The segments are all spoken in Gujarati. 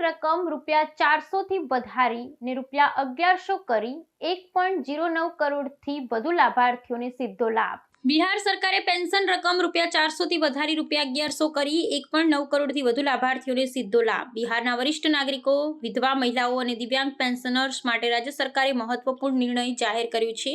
રકમ રૂપિયા ચારસોથી વધારી ને રૂપિયા અગિયારસો કરી એક પોઈન્ટ જીરો નવ કરોડથી વધુ લાભાર્થીઓને સીધો લાભ. બિહાર સરકારે પેન્શન રકમ રૂપિયા ચારસોથી વધારી રૂપિયા અગિયારસો કરી એક પોઈન્ટ નવ કરોડથી વધુ લાભાર્થીઓને સીધો લાભ. બિહારના વરિષ્ઠ નાગરિકો, વિધવા મહિલાઓ અને દિવ્યાંગ પેન્શનર્સ માટે રાજ્ય સરકારે મહત્વપૂર્ણ નિર્ણય જાહેર કર્યો છે.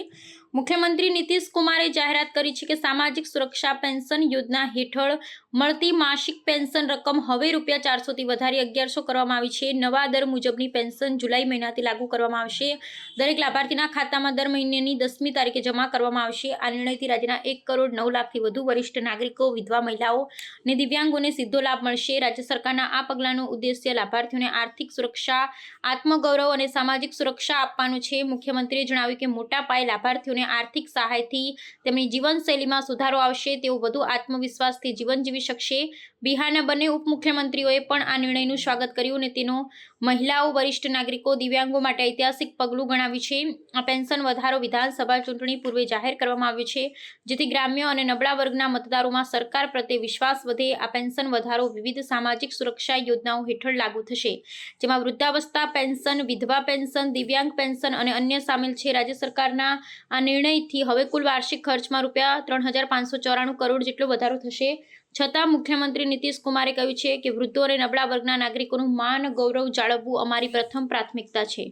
મુખ્યમંત્રી નીતિશ કુમારે જાહેરાત કરી છે કે સામાજિક સુરક્ષા પેન્શન યોજના હેઠળ મળતી માસિક પેન્શન રકમ હવે રૂપિયા ચારસોથી વધારી અગિયારસો કરવામાં આવી છે. નવા દર મુજબની પેન્શન જુલાઈ મહિનાથી લાગુ કરવામાં આવશે. દરેક લાભાર્થીના ખાતામાં દર મહિનાની દસમી તારીખે જમા કરવામાં આવશે. આ નિર્ણયથી રાજ્યના એક કરોડ નવ લાખથી વધુ વરિષ્ઠ નાગરિકો, વિધવા મહિલાઓ અને દિવ્યાંગોને સીધો લાભ મળશે. રાજ્ય સરકારના આ પગલાંનો ઉદ્દેશ્ય લાભાર્થીઓને આર્થિક સુરક્ષા, આત્મગૌરવ અને સામાજિક સુરક્ષા આપવાનું છે. મુખ્યમંત્રીએ જણાવ્યું કે મોટા પાયે લાભાર્થીઓને આર્થિક સહાયથી તેમની જીવનશૈલીમાં સુધારો આવશે, તેઓ વધુ આત્મવિશ્વાસથી જીવન જીવી શકશે. બિહારના બંને ઉપમુખ્યમંત્રીઓએ પણ આ નિર્ણયનું સ્વાગત કર્યું અને તેનો મહિલાઓ, વરિષ્ઠ નાગરિકો, દિવ્યાંગો માટે ઐતિહાસિક પગલું ગણાવ્યું છે. આ પેન્શન વધારો વિધાનસભા ચૂંટણી પૂર્વે જાહેર કરવામાં આવ્યો છે, જેથી ગ્રામ્ય અને નબળા વર્ગના મતદારોમાં સરકાર પ્રત્યે વિશ્વાસ વધે. આ પેન્શન વધારો વિવિધ સામાજિક સુરક્ષા યોજનાઓ હેઠળ લાગુ થશે, જેમાં વૃદ્ધાવસ્થા પેન્શન, વિધવા પેન્શન, દિવ્યાંગ પેન્શન અને અન્ય સામેલ છે. રાજ્ય સરકારના આ નિર્ણયથી હવે કુલ વાર્ષિક ખર્ચમાં રૂપિયા ત્રણ હજાર પાંચસો ચોરાણું કરોડ જેટલો વધારો થશે. છતાં મુખ્યમંત્રી નીતિશ કુમારે કહ્યું છે કે વૃદ્ધો અને નબળા વર્ગના નાગરિકોનું માન ગૌરવ જાળવવું અમારી પ્રથમ પ્રાથમિકતા છે.